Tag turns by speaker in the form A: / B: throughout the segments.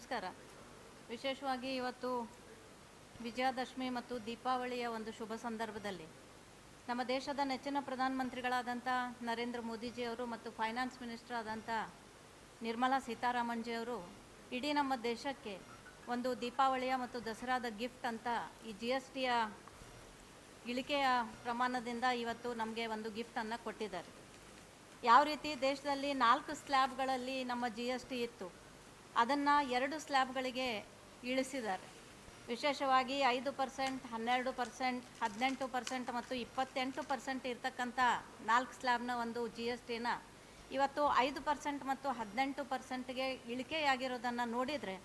A: ನಮಸ್ಕಾರ. ವಿಶೇಷವಾಗಿ ಇವತ್ತು ವಿಜಯದಶಮಿ ಮತ್ತು ದೀಪಾವಳಿಯ ಒಂದು ಶುಭ ಸಂದರ್ಭದಲ್ಲಿ ನಮ್ಮ ದೇಶದ ನೆಚ್ಚಿನ ಪ್ರಧಾನಮಂತ್ರಿಗಳಾದಂಥ ನರೇಂದ್ರ ಮೋದಿಜಿಯವರು ಮತ್ತು ಫೈನಾನ್ಸ್ ಮಿನಿಸ್ಟರ್ ಆದಂಥ ನಿರ್ಮಲಾ ಸೀತಾರಾಮನ್ಜಿಯವರು ಇಡೀ ನಮ್ಮ ದೇಶಕ್ಕೆ ಒಂದು ದೀಪಾವಳಿಯ ಮತ್ತು ದಸರಾದ ಗಿಫ್ಟ್ ಅಂತ ಈ ಜಿ ಎಸ್ ಟಿಯ ಇಳಿಕೆಯ ಪ್ರಮಾಣದಿಂದ ಇವತ್ತು ನಮಗೆ ಒಂದು ಗಿಫ್ಟನ್ನು ಕೊಟ್ಟಿದ್ದಾರೆ. ಯಾವ ರೀತಿ ದೇಶದಲ್ಲಿ ನಾಲ್ಕು ಸ್ಲ್ಯಾಬ್ಗಳಲ್ಲಿ ನಮ್ಮ ಜಿ ಎಸ್ ಟಿ ಇತ್ತು ಅದನ್ನು ಎರಡು ಸ್ಲ್ಯಾಬ್ಗಳಿಗೆ ಇಳಿಸಿದ್ದಾರೆ. ವಿಶೇಷವಾಗಿ ಐದು ಪರ್ಸೆಂಟ್, ಹನ್ನೆರಡು ಪರ್ಸೆಂಟ್, ಹದಿನೆಂಟು ಪರ್ಸೆಂಟ್ ಮತ್ತು ಇಪ್ಪತ್ತೆಂಟು ಪರ್ಸೆಂಟ್ ಇರ್ತಕ್ಕಂಥ ನಾಲ್ಕು ಸ್ಲ್ಯಾಬ್ನ ಒಂದು ಜಿ ಎಸ್ ಟಿನ ಇವತ್ತು ಐದು ಪರ್ಸೆಂಟ್ ಮತ್ತು ಹದಿನೆಂಟು ಪರ್ಸೆಂಟ್ಗೆ ಇಳಿಕೆಯಾಗಿರೋದನ್ನು ನೋಡಿದರೆ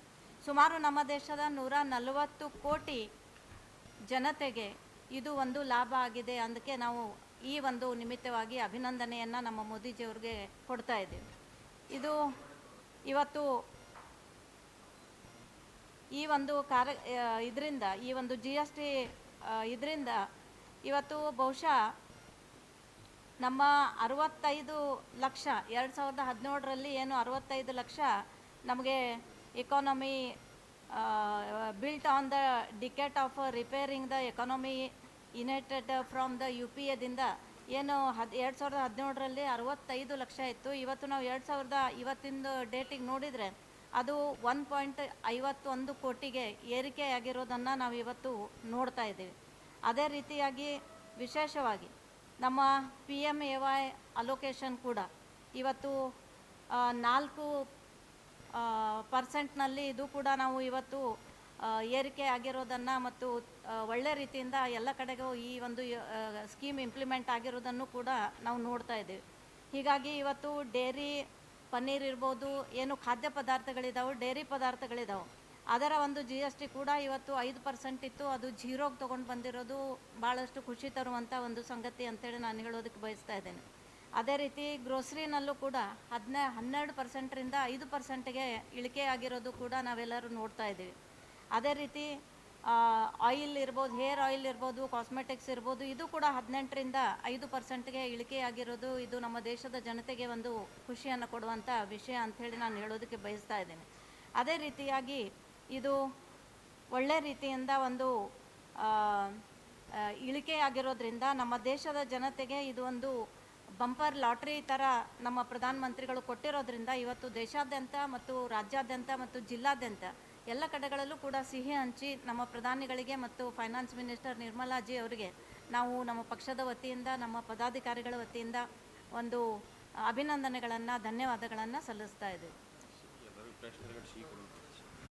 A: ಸುಮಾರು ನಮ್ಮ ದೇಶದ ನೂರ ನಲವತ್ತು ಕೋಟಿ ಜನತೆಗೆ ಇದು ಒಂದು ಲಾಭ ಆಗಿದೆ ಅದಕ್ಕೆ ನಾವು ಈ ಒಂದು ನಿಮಿತ್ತವಾಗಿ ಅಭಿನಂದನೆಯನ್ನು ನಮ್ಮ ಮೋದಿಜಿಯವ್ರಿಗೆ ಕೊಡ್ತಾ ಇದ್ದೀವಿ. ಇದು ಇವತ್ತು ಈ ಒಂದು ಕಾರ್ಯ ಇದರಿಂದ, ಈ ಒಂದು ಜಿ ಎಸ್ ಟಿ ಇದರಿಂದ ಇವತ್ತು ಬಹುಶಃ ನಮ್ಮ ಅರವತ್ತೈದು ಲಕ್ಷ, ಎರಡು ಸಾವಿರದ ಹದಿನೇಳರಲ್ಲಿ ಏನು ಅರವತ್ತೈದು ಲಕ್ಷ ನಮಗೆ economy built on the decade of repairing the economy united from the U P ಎದಿಂದ ಏನು ಹದ್, ಎರಡು ಸಾವಿರದ ಹದಿನೇಳರಲ್ಲಿ ಅರವತ್ತೈದು ಲಕ್ಷ ಇತ್ತು. ಇವತ್ತು ನಾವು ಎರಡು ಸಾವಿರದ ಇವತ್ತಿಂದು ಡೇಟಿಗೆ ನೋಡಿದರೆ ಅದು ಒನ್ ಪಾಯಿಂಟ್ ಐವತ್ತೊಂದು ಕೋಟಿಗೆ ಏರಿಕೆಯಾಗಿರೋದನ್ನು ನಾವು ಇವತ್ತು ನೋಡ್ತಾ ಇದ್ದೀವಿ. ಅದೇ ರೀತಿಯಾಗಿ ವಿಶೇಷವಾಗಿ ನಮ್ಮ P M A Y allocation ಕೂಡ ಇವತ್ತು ನಾಲ್ಕು ಪರ್ಸೆಂಟ್ನಲ್ಲಿ ಇದು ಕೂಡ ನಾವು ಇವತ್ತು ಏರಿಕೆ ಆಗಿರೋದನ್ನು ಮತ್ತು ಒಳ್ಳೆ ರೀತಿಯಿಂದ ಎಲ್ಲ ಕಡೆಗೂ ಈ ಒಂದು ಸ್ಕೀಮ್ ಇಂಪ್ಲಿಮೆಂಟ್ ಆಗಿರೋದನ್ನು ಕೂಡ ನಾವು ನೋಡ್ತಾ ಇದ್ದೀವಿ. ಹೀಗಾಗಿ ಇವತ್ತು ಡೇರಿ ಪನ್ನೀರ್ ಇರ್ಬೋದು, ಏನು ಖಾದ್ಯ ಪದಾರ್ಥಗಳಿದಾವೆ, ಡೈರಿ ಪದಾರ್ಥಗಳಿದಾವೆ. ಅದರ ಒಂದು ಜಿ ಎಸ್ ಟಿ ಕೂಡ ಇವತ್ತು ಐದು ಪರ್ಸೆಂಟ್ ಇತ್ತು. ಅದು ಜೀರೋಗೆ ತೊಗೊಂಡು ಬಂದಿರೋದು ಭಾಳಷ್ಟು ಖುಷಿ ತರುವಂಥ ಒಂದು ಸಂಗತಿ ಅಂತೇಳಿ ನಾನು ಹೇಳೋದಕ್ಕೆ ಬಯಸ್ತಾ ಇದ್ದೇನೆ. ಅದೇ ರೀತಿ ಗ್ರೋಸರಿನಲ್ಲೂ ಕೂಡ ಹದಿನ, ಹನ್ನೆರಡು ಪರ್ಸೆಂಟ್ರಿಂದ ಐದು ಪರ್ಸೆಂಟ್ಗೆ ಇಳಿಕೆ ಆಗಿರೋದು ಕೂಡ ನಾವೆಲ್ಲರೂ ನೋಡ್ತಾ ಇದ್ದೀವಿ. ಅದೇ ರೀತಿ ಆಯಿಲ್ ಇರ್ಬೋದು ಹೇರ್ ಆಯಿಲ್ ಇರ್ಬೋದು ಕಾಸ್ಮೆಟಿಕ್ಸ್ ಇರ್ಬೋದು, ಇದು ಕೂಡ ಹದಿನೆಂಟರಿಂದ ಐದು ಪರ್ಸೆಂಟ್ಗೆ ಇಳಿಕೆಯಾಗಿರೋದು ಇದು ನಮ್ಮ ದೇಶದ ಜನತೆಗೆ ಒಂದು ಖುಷಿಯನ್ನು ಕೊಡುವಂಥ ವಿಷಯ ಅಂಥೇಳಿ ನಾನು ಹೇಳೋದಕ್ಕೆ ಬಯಸ್ತಾ ಇದ್ದೇನೆ. ಅದೇ ರೀತಿಯಾಗಿ ಇದು ಒಳ್ಳೆ ರೀತಿಯಿಂದ ಒಂದು ಇಳಿಕೆಯಾಗಿರೋದ್ರಿಂದ ನಮ್ಮ ದೇಶದ ಜನತೆಗೆ ಇದು ಒಂದು ಬಂಪರ್ ಲಾಟ್ರಿ ಥರ ನಮ್ಮ ಪ್ರಧಾನಮಂತ್ರಿಗಳು ಕೊಟ್ಟಿರೋದ್ರಿಂದ ಇವತ್ತು ದೇಶಾದ್ಯಂತ ಮತ್ತು ರಾಜ್ಯಾದ್ಯಂತ ಮತ್ತು ಜಿಲ್ಲಾದ್ಯಂತ ಎಲ್ಲ ಕಡೆಗಳಲ್ಲೂ ಕೂಡ ಸಿಹಿ ಹಂಚಿ ನಮ್ಮ ಪ್ರಧಾನಿಗಳಿಗೆ ಮತ್ತು ಫೈನಾನ್ಸ್ ಮಿನಿಸ್ಟರ್ ನಿರ್ಮಲಾಜಿ ಅವರಿಗೆ ನಾವು ನಮ್ಮ ಪಕ್ಷದ ವತಿಯಿಂದ, ನಮ್ಮ ಪದಾಧಿಕಾರಿಗಳ ವತಿಯಿಂದ ಒಂದು ಅಭಿನಂದನೆಗಳನ್ನು, ಧನ್ಯವಾದಗಳನ್ನು ಸಲ್ಲಿಸ್ತಾ ಇದ್ದೀವಿ.